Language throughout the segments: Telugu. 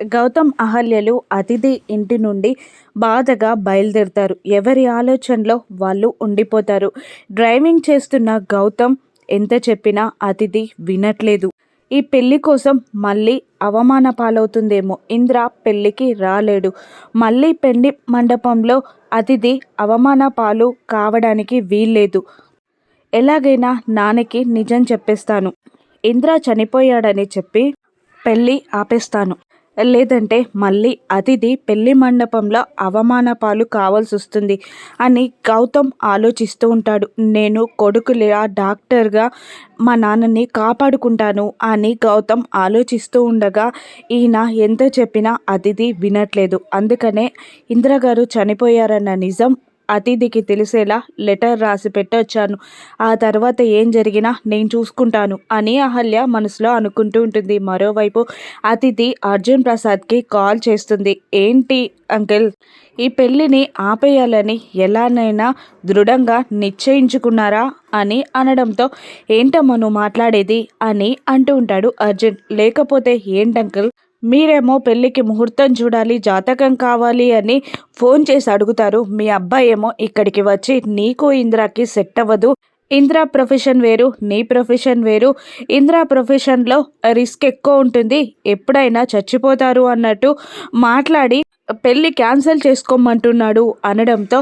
గౌతమ్ అహల్యలు అతిథి ఇంటి నుండి బాధగా బయలుదేరుతారు. ఎవరి ఆలోచనలో వాళ్ళు ఉండిపోతారు. డ్రైవింగ్ చేస్తున్న గౌతమ్ ఎంత చెప్పినా అతిథి వినట్లేదు. ఈ పెళ్ళి కోసం మళ్ళీ అవమాన పాలవుతుందేమో. ఇంద్ర పెళ్ళికి రాలేడు. మళ్ళీ పెళ్ళి మండపంలో అతిథి అవమాన పాలు కావడానికి వీల్లేదు. ఎలాగైనా నాన్నకి నిజం చెప్పేస్తాను. ఇంద్ర చనిపోయాడని చెప్పి పెళ్ళి ఆపేస్తాను. లేదంటే మళ్ళీ అతిథి పెళ్ళి మండపంలో అవమాన పాలు కావాల్సి వస్తుంది అని గౌతమ్ ఆలోచిస్తూ ఉంటాడు. నేను కొడుకులా డాక్టర్గా మా నాన్నని కాపాడుకుంటాను అని గౌతమ్ ఆలోచిస్తూ ఉండగా ఈయన ఎంత చెప్పినా అతిథి వినట్లేదు. అందుకనే ఇందిరగారు చనిపోయారన్న నిజం అతిథికి తెలిసేలా లెటర్ రాసి పెట్టొచ్చాను. ఆ తర్వాత ఏం జరిగినా నేను చూసుకుంటాను అని అహల్య మనసులో అనుకుంటూ ఉంటుంది. మరోవైపు అతిథి అర్జున్ ప్రసాద్కి కాల్ చేస్తుంది. ఏంటి అంకిల్ ఈ పెళ్ళిని ఆపేయాలని ఎలానైనా దృఢంగా నిశ్చయించుకున్నారా? అని అనడంతో ఏంటమ్మా నువ్వు మాట్లాడేది? అని అంటూ ఉంటాడు అర్జున్. లేకపోతే ఏంటంకిల్ మీరేమో పెళ్ళికి ముహూర్తం చూడాలి జాతకం కావాలి అని ఫోన్ చేసి అడుగుతారు. మీ అబ్బాయి ఏమో ఇక్కడికి వచ్చి నీకు ఇంద్రాకి సెట్ అవ్వదు. ఇంద్రా ప్రొఫెషన్ వేరు నీ ప్రొఫెషన్ వేరు. ఇంద్రా ప్రొఫెషన్లో రిస్క్ ఎక్కువ ఉంటుంది. ఎప్పుడైనా చచ్చిపోతారు అన్నట్టు మాట్లాడి పెళ్ళి క్యాన్సిల్ చేసుకోమంటున్నాడు అనడంతో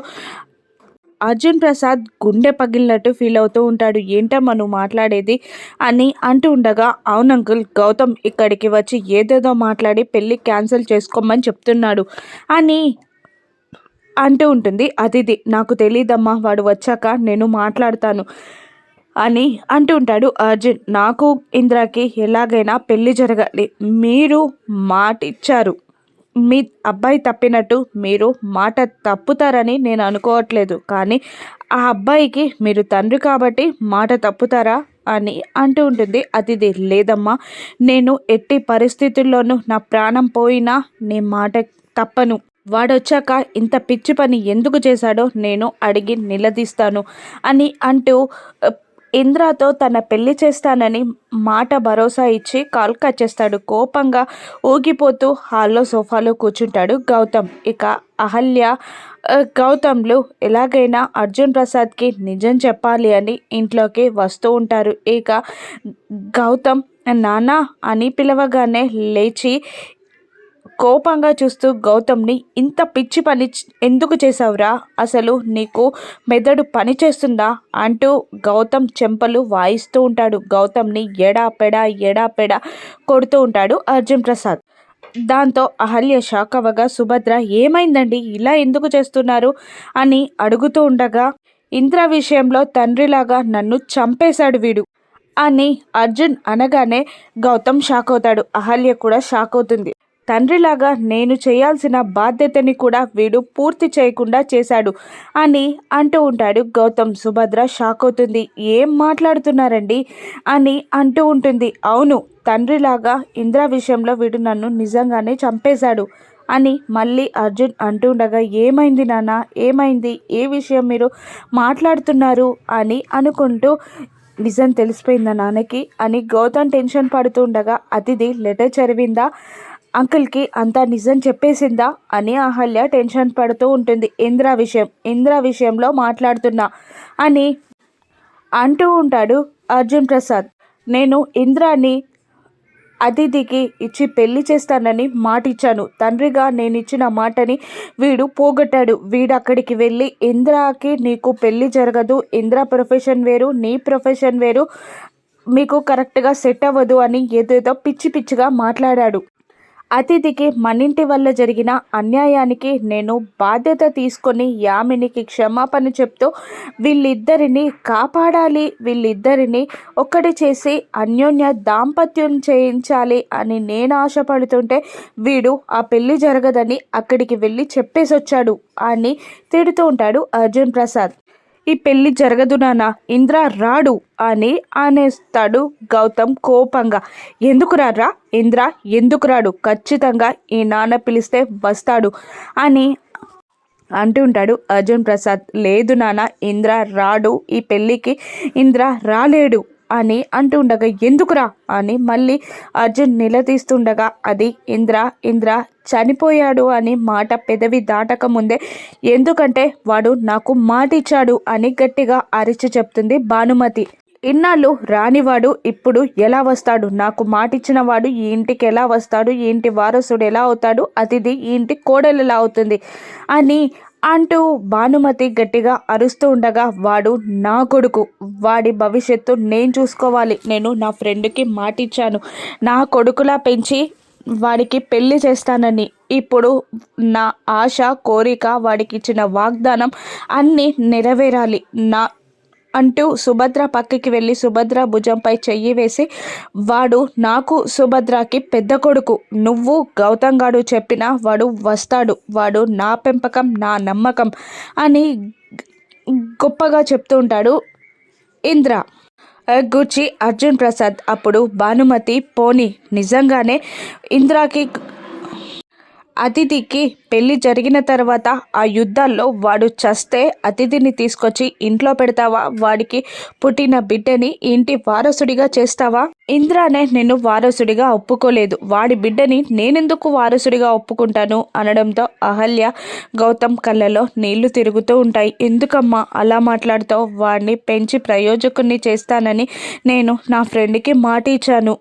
అర్జున్ ప్రసాద్ గుండె పగిలినట్టు ఫీల్ అవుతూ ఉంటాడు. ఏంటమ్మా నువ్వు మాట్లాడేది? అని అంటూ ఉండగా అవును అంకుల్ గౌతమ్ ఇక్కడికి వచ్చి ఏదేదో మాట్లాడి పెళ్ళి క్యాన్సిల్ చేసుకోమని చెప్తున్నాడు అని అంటూ ఉంటుంది. అతిథి నాకు తెలియదమ్మా వాడు వచ్చాక నేను మాట్లాడతాను అని అంటూ ఉంటాడు అర్జున్. నాకు ఇంద్రాకి ఎలాగైనా పెళ్ళి జరగాలి. మీరు మాట ఇచ్చారు మీ అబ్బాయి తప్పినట్టు మీరు మాట తప్పుతారని నేను అనుకోవట్లేదు. కానీ ఆ అబ్బాయికి మీరు తండ్రి కాబట్టి మాట తప్పుతారా అని అంటూ ఉంటుంది. అతిథి లేదమ్మా నేను ఎట్టి పరిస్థితుల్లోనూ నా ప్రాణం పోయినా నీ మాట తప్పను. వాడొచ్చాక ఇంత పిచ్చి పని ఎందుకు చేశాడో నేను అడిగి నిలదీస్తాను అని అంటూ ఇంద్రతో తన పెళ్ళి చేస్తానని మాట భరోసా ఇచ్చి కాల్ కట్ చేస్తాడు. కోపంగా ఊగిపోతూ హాల్లో సోఫాలో కూర్చుంటాడు గౌతమ్. ఇక అహల్య గౌతమ్లు ఎలాగైనా అర్జున్ ప్రసాద్కి నిజం చెప్పాలి అని ఇంట్లోకి వస్తూ ఉంటారు. ఇక గౌతమ్ నానా అని పిలవగానే లేచి కోపంగా చూస్తూ గౌతమ్ని ఇంత పిచ్చి పని ఎందుకు చేశావురా? అసలు నీకు మెదడు పని చేస్తుందా? అంటూ గౌతమ్ చెంపలు వాయిస్తూ ఉంటాడు. గౌతమ్ని ఎడా పెడా ఎడా పెడా కొడుతూ ఉంటాడు అర్జున్ ప్రసాద్. దాంతో అహల్య షాక్ అవ్వగా సుభద్ర ఏమైందండి? ఇలా ఎందుకు చేస్తున్నారు? అని అడుగుతూ ఉండగా ఇంద్ర విషయంలో తండ్రిలాగా నన్ను చంపేశాడు వీడు అని అర్జున్ అనగానే గౌతమ్ షాక్ అవుతాడు. అహల్య కూడా షాక్ అవుతుంది. తండ్రిలాగా నేను చేయాల్సిన బాధ్యతని కూడా వీడు పూర్తి చేయకుండా చేశాడు అని అంటూ ఉంటాడు. గౌతమ్ సుభద్ర షాక్ అవుతుంది. ఏం మాట్లాడుతున్నారండి? అని అంటూ ఉంటుంది. అవును తండ్రిలాగా ఇంద్ర విషయంలో వీడు నన్ను నిజంగానే చంపేశాడు అని మళ్ళీ అర్జున్ అంటుండగా ఏమైంది నాన్న? ఏమైంది? ఏ విషయం మీరు మాట్లాడుతున్నారు? అని అనుకుంటూ నిజం తెలిసిపోయిందా నాన్నకి? అని గౌతమ్ టెన్షన్ పడుతుండగా అతిథి లెటర్ చదివిందా? అంకుల్కి అంతా నిజం చెప్పేసిందా అని అహల్య టెన్షన్ పడుతూ ఉంటుంది. ఇంద్ర విషయం ఇంద్ర విషయంలో మాట్లాడుతున్నా అని అంటూ ఉంటాడు అర్జున్ ప్రసాద్. నేను ఇంద్రాని అతిథికి ఇచ్చి పెళ్ళి చేస్తానని మాట ఇచ్చాను తండ్రిగా నేను ఇచ్చిన మాటని వీడు పోగొట్టాడు. వీడు అక్కడికి వెళ్ళి ఇంద్రాకి నీకు పెళ్ళి జరగదు. ఇంద్ర ప్రొఫెషన్ వేరు నీ ప్రొఫెషన్ వేరు. మీకు కరెక్ట్గా సెట్ అవ్వదు అని ఏదేదో పిచ్చి పిచ్చిగా మాట్లాడాడు. అతిథికి మనింటి వల్ల జరిగిన అన్యాయానికి నేను బాధ్యత తీసుకొని యామినికి క్షమాపణ చెప్తూ వీళ్ళిద్దరిని కాపాడాలి వీళ్ళిద్దరిని ఒక్కటి చేసి అన్యోన్య దాంపత్యం చేయించాలి అని నేను ఆశపడుతుంటే వీడు ఆ పెళ్ళి జరగదని అక్కడికి వెళ్ళి చెప్పేసి వచ్చాడు అని తిడుతూ ఉంటాడు అర్జున్ ప్రసాద్. ఈ పెళ్ళి జరగదు నాన్న. ఇంద్ర రాడు అని అనేస్తాడు గౌతమ్ కోపంగా. ఎందుకు రారా ఇంద్ర ఎందుకు రాడు? ఖచ్చితంగా ఈ నాన్న పిలిస్తే వస్తాడు అని అంటుంటాడు అర్జున్ ప్రసాద్. లేదు నాన్న ఇంద్ర రాడు ఈ పెళ్ళికి ఇంద్ర రాలేడు. అని అంటుండగా ఎందుకురా? అని మళ్ళీ అర్జున్ నిలదీస్తుండగా అది ఇంద్ర ఇంద్ర చనిపోయాడు అని మాట పెదవి దాటక ముందే ఎందుకంటే వాడు నాకు మాట ఇచ్చాడు అని గట్టిగా అరిచి చెప్తుంది భానుమతి. ఇన్నాళ్ళు రానివాడు ఇప్పుడు ఎలా వస్తాడు? నాకు మాటిచ్చిన వాడు ఈ ఇంటికి ఎలా వస్తాడు? ఈ ఇంటి వారసుడు ఎలా అవుతాడు? అతిథి ఈ ఇంటి కోడలు ఎలా అవుతుంది? అని అంటూ భానుమతి గట్టిగా అరుస్తూ ఉండగా వాడు నా కొడుకు. వాడి భవిష్యత్తు నేను చూసుకోవాలి. నేను నా ఫ్రెండ్కి మాటిచ్చాను. నా కొడుకులా పెంచి వాడికి పెళ్ళి చేస్తానని. ఇప్పుడు నా ఆశ కోరిక వాడికి ఇచ్చిన వాగ్దానం అన్నీ నెరవేరాలి. నా అంటూ సుభద్ర పక్కకి వెళ్ళి సుభద్ర భుజంపై చెయ్యి వేసి వాడు నాకు సుభద్రకి పెద్ద కొడుకు. నువ్వు గౌతమ్ గాడు చెప్పిన వాడు వస్తాడు. వాడు నా పెంపకం నా నమ్మకం అని గొప్పగా చెప్తూ ఉంటాడు ఇంద్ర. గుచ్చి అర్జున్ ప్రసాద్. అప్పుడు భానుమతి పోని. నిజంగానే ఇంద్రాకి అతిథికి పెళ్ళి జరిగిన తర్వాత ఆ యుద్ధాల్లో వాడు చస్తే అతిథిని తీసుకొచ్చి ఇంట్లో పెడతావా? వాడికి పుట్టిన బిడ్డని ఇంటి వారసుడిగా చేస్తావా? ఇంద్రానే నిన్ను వారసుడిగా ఒప్పుకోలేదు. వాడి బిడ్డని నేనెందుకు వారసుడిగా ఒప్పుకుంటాను? అనడంతో అహల్య గౌతమ్ కళ్ళలో నీళ్ళు తిరుగుతూ ఉంటాయి. ఎందుకమ్మా అలా మాట్లాడుతావు? వాడిని పెంచి ప్రయోజకుణ్ణి చేస్తానని నేను నా ఫ్రెండ్కి మాట ఇచ్చాను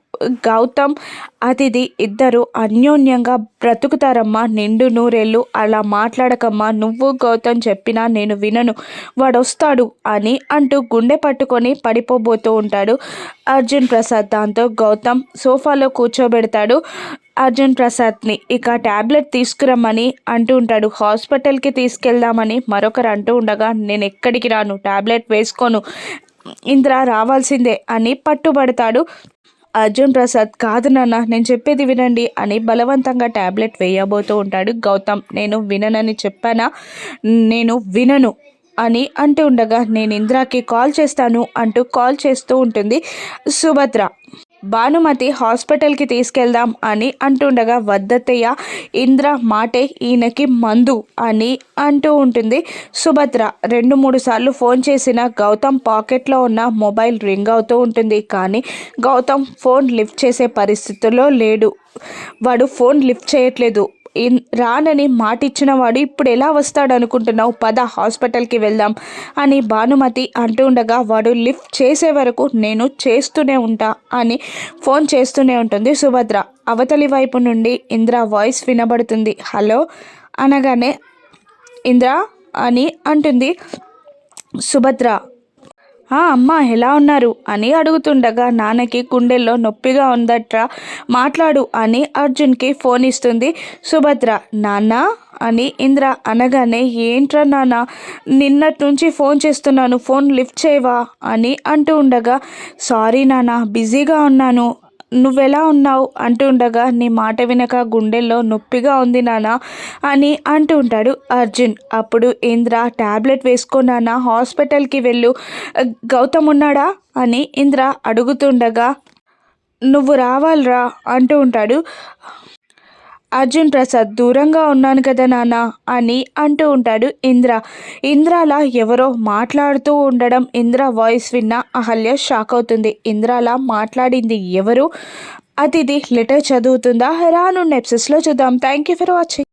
గౌతమ్ అతిథి ఇద్దరు అన్యోన్యంగా బ్రతుకుతారమ్మా నిండు నూరేళ్ళు అలా మాట్లాడకమ్మా నువ్వు గౌతమ్ చెప్పినా నేను వినను వాడొస్తాడు అని అంటూ గుండె పట్టుకొని పడిపోబోతూ ఉంటాడు అర్జున్ ప్రసాద్. దాంతో గౌతమ్ సోఫాలో కూర్చోబెడతాడు అర్జున్ ప్రసాద్ని. ఇక ట్యాబ్లెట్ తీసుకురమ్మని అంటూ ఉంటాడు. హాస్పిటల్కి తీసుకెళ్దామని మరొకరు అంటూ ఉండగా నేను ఎక్కడికి రాను ట్యాబ్లెట్ వేసుకోను ఇంద్ర రావాల్సిందే అని పట్టుబడతాడు అర్జున్ ప్రసాద్ కాదు నాన్న నేను చెప్పేది వినండి అని బలవంతంగా ట్యాబ్లెట్ వేయబోతూ ఉంటాడు గౌతమ్. నేను విననని చెప్పానా? నేను వినను అని అంటూ ఉండగా నేను ఇంద్రాకి కాల్ చేస్తాను అంటూ కాల్ చేస్తూ ఉంటుంది సుభద్ర. భానుమతి హాస్పిటల్కి తీసుకెళ్దాం అని అంటుండగా వద్దత్తయ్య ఇంద్ర మాటే ఈయనకి మందు అని అంటూ ఉంటుంది. సుభద్ర రెండు మూడు సార్లు ఫోన్ చేసిన గౌతమ్ పాకెట్లో ఉన్న మొబైల్ రింగ్ అవుతూ ఉంటుంది. కానీ గౌతమ్ ఫోన్ లిఫ్ట్ చేసే పరిస్థితుల్లో లేడు. వాడు ఫోన్ లిఫ్ట్ చేయట్లేదు. రానని మాటిచ్చిన వాడు ఇప్పుడు ఎలా వస్తాడు అనుకుంటున్నావు పద హాస్పిటల్కి వెళ్దాం అని భానుమతి అంటూ ఉండగా వాడు లిఫ్ట్ చేసే వరకు నేను చేస్తూనే ఉంటా అని ఫోన్ చేస్తూనే ఉంటుంది సుభద్ర. అవతలి వైపు నుండి ఇంద్ర వాయిస్ వినబడుతుంది. హలో? అనగానే ఇంద్ర అని అంటుంది సుభద్ర. అమ్మ ఎలా ఉన్నారు? అని అడుగుతుండగా నాన్నకి గుండెల్లో నొప్పిగా ఉందట్రా మాట్లాడు అని అర్జున్కి ఫోన్ ఇస్తుంది. సుభద్ర నాన్న అని ఇంద్ర అనగానే ఏంట్రా నాన్న నిన్నటి నుంచి ఫోన్ చేస్తున్నాను ఫోన్ లిఫ్ట్ చేయవా? అని అంటూ ఉండగా సారీ నాన్న బిజీగా ఉన్నాను నువ్వెలా ఉన్నావు? అంటూ ఉండగా నీ మాట వినక గుండెల్లో నొప్పిగా ఉంది నాన్న అని అంటూ ఉంటాడు అర్జున్. అప్పుడు ఇంద్ర ట్యాబ్లెట్ వేసుకున్నానా హాస్పిటల్కి వెళ్ళు. గౌతమ్ ఉన్నాడా? అని ఇంద్ర అడుగుతుండగా నువ్వు రావాలరా అంటూ ఉంటాడు అర్జున్ ప్రసాద్ దూరంగా ఉన్నాను కదా నాన్న అని అంటూ ఉంటాడు ఇంద్ర. ఇంద్రాల ఎవరో మాట్లాడుతూ ఉండడం ఇంద్ర వాయిస్ విన్న అహల్య షాక్ అవుతుంది. ఇంద్రాల మాట్లాడింది ఎవరు? అతిథి లెటర్ చదువుతుందా? రాను నెప్సెస్లో చూద్దాం. Thank you for watching